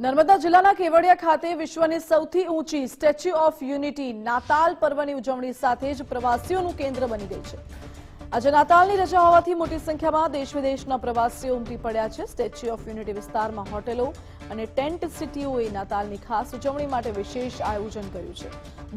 નર્મદા જિલ્લાના કેવડિયા ખાતે વિશ્વની સૌથી ઊંચી સ્ટેચ્યુ ઓફ યુનિટી નાતાલ પર્વની ઉજવણી સાથે જ પ્રવાસીઓનું કેન્દ્ર બની ગઈ છે. આજે નાતાલની રજા હોવાથી મોટી સંખ્યામાં દેશ વિદેશના પ્રવાસીઓ ઉમટી પડ્યા છે. સ્ટેચ્યુ ઓફ યુનિટી વિસ્તારમાં હોટેલો અને ટેન્ટ સિટીઓએ નાતાલની ખાસ ઉજવણી માટે વિશેષ આયોજન કર્યું છે.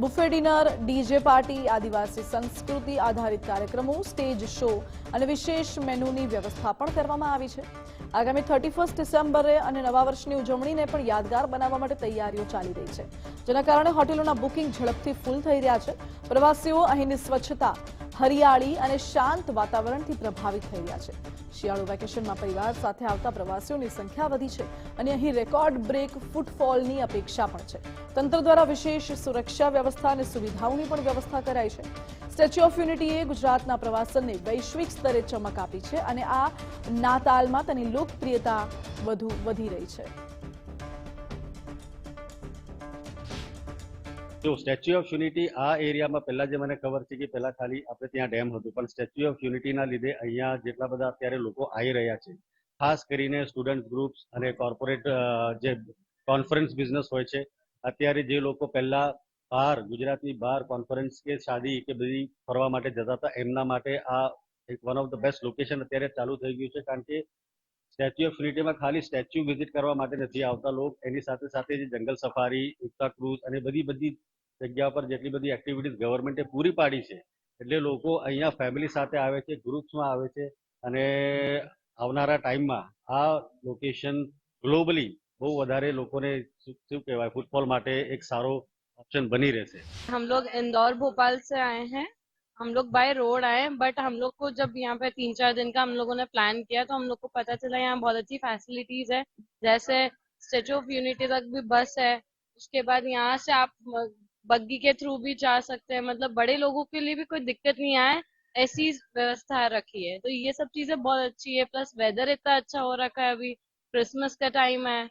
બુફે ડિનર, ડીજે પાર્ટી, આદિવાસી સંસ્કૃતિ આધારિત કાર્યક્રમો, સ્ટેજ શો અને વિશેષ મેનુની વ્યવસ્થા પણ કરવામાં આવી છે. આગામી થર્ટી ફર્સ્ટ ડિસેમ્બરે અને નવા વર્ષની ઉજવણીને પણ યાદગાર બનાવવા માટે તૈયારીઓ ચાલી રહી છે. જેના કારણે હોટેલોના બુકિંગ ઝડપથી ફૂલ થઈ રહ્યા છે. પ્રવાસીઓ અહીંની સ્વચ્છતા હરિયાળી અને શાંત વાતાવરણથી પ્રભાવિત થઈ રહ્યા છે. શિયાળુ વેકેશનમાં પરિવાર સાથે આવતા પ્રવાસીઓની સંખ્યા વધી છે અને અહીં રેકોર્ડ બ્રેક ફૂટફોલની અપેક્ષા પણ છે. તંત્ર દ્વારા વિશેષ સુરક્ષા વ્યવસ્થા અને સુવિધાઓની પણ વ્યવસ્થા કરાઈ છે. સ્ટેચ્યુ ઓફ યુનિટીએ ગુજરાતના પ્રવાસનને વૈશ્વિક સ્તરે ચમક આપી છે અને આ નાતાલમાં તેની લોકપ્રિયતા વધુ વધી રહી છે. જો સ્ટેચ્યુ ઓફ યુનિટી આ એરિયામાં પહેલા જે મને ખબર છે કે પહેલા ખાલી આપણે ત્યાં ડેમ હતું, પણ સ્ટેચ્યુ ઓફ યુનિટીના લીધે અહીંયા જેટલા બધા અત્યારે લોકો આવી રહ્યા છે, ખાસ કરીને સ્ટુડન્ટ ગ્રુપ્સ અને કોર્પોરેટ જે કોન્ફરન્સ બિઝનેસ હોય છે, અત્યારે જે લોકો પહેલા બહાર, ગુજરાતની બહાર કોન્ફરન્સ કે શાદી કે બધી ફરવા માટે જતા હતા, એમના માટે આ એક one of the best location અત્યારે ચાલુ થઈ ગયું છે, કારણ કે સ્ટેચ્યુ ઓફ યુનિટીમાં ખાલી સ્ટેચ્યુ વિઝિટ કરવા માટે નથી આવતા લોકો એની સાથે સાથે જે જંગલ સફારી એકતા ક્રૂઝ અને બધી બધી જગ્યા પર જેટલી બધી એક્ટિવિટીઝ ગવર્મેન્ટે પૂરી પાડી છે એટલે લોકો અહીંયા ફેમિલી સાથે આવે છે ગ્રુપ્સમાં આવે છે અને આવનારા ટાઈમમાં આ લોકેશન ગ્લોબલી બહુ વધારે લોકોને શું શું કહેવાય ફૂટબોલ માટે એક સારો ઓપ્શન બની રહેશે हम लोग इंदौर भोपाल से आए हैं हम लोग बाय रोड आए बट हम लोग को जब यहाँ पे तीन चार दिन का हम लोगों ने प्लान किया तो हम लोग को पता चला यहाँ बहुत अच्छी फैसिलिटीज़ है। जैसे स्टेचू ऑफ़ यूनिटी तक भी बस है, उसके बाद यहाँ से आप बग्गी के थ्रू भी जा सकते हैं। मतलब बड़े लोगों के लिए भी कोई दिक्कत नहीं आए, ऐसी व्यवस्था रखी है। तो ये सब चीज़ें बहुत अच्छी है प्लस वेदर इतना अच्छा हो रखा है अभी क्रिसमस का टाइम है।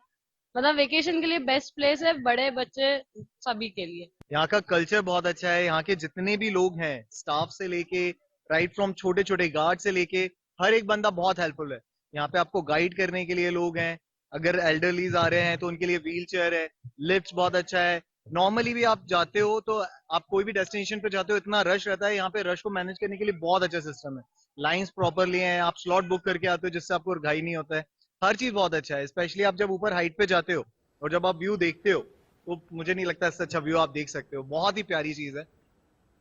मतलब वेकेशन के लिए बेस्ट प्लेस है बड़े बच्चे सभी के लिए। यहाँ का कल्चर बहुत अच्छा है, यहाँ के जितने भी लोग हैं स्टाफ से लेके राइट फ्रॉम छोटे छोटे गार्ड से लेके, हर एक बंदा बहुत हेल्पफुल है। यहाँ पे आपको गाइड करने के लिए लोग हैं। अगर एल्डरलीज आ रहे हैं तो उनके लिए व्हील चेयर है लिफ्ट बहुत अच्छा है। नॉर्मली भी आप जाते हो तो आप कोई भी डेस्टिनेशन पे जाते हो, इतना रश रहता है, यहाँ पे रश को मैनेज करने के लिए बहुत अच्छा सिस्टम है। लाइंस प्रॉपरली हैं, आप स्लॉट बुक करके आते हो, जिससे आपको घाई नहीं होता है। हर चीज़ बहुत अच्छा है स्पेशली आप जब ऊपर हाइट पे जाते हो और जब आप व्यू देखते हो तो मुझे नहीं लगता इससे अच्छा व्यू आप देख सकते हो बहुत ही प्यारी चीज है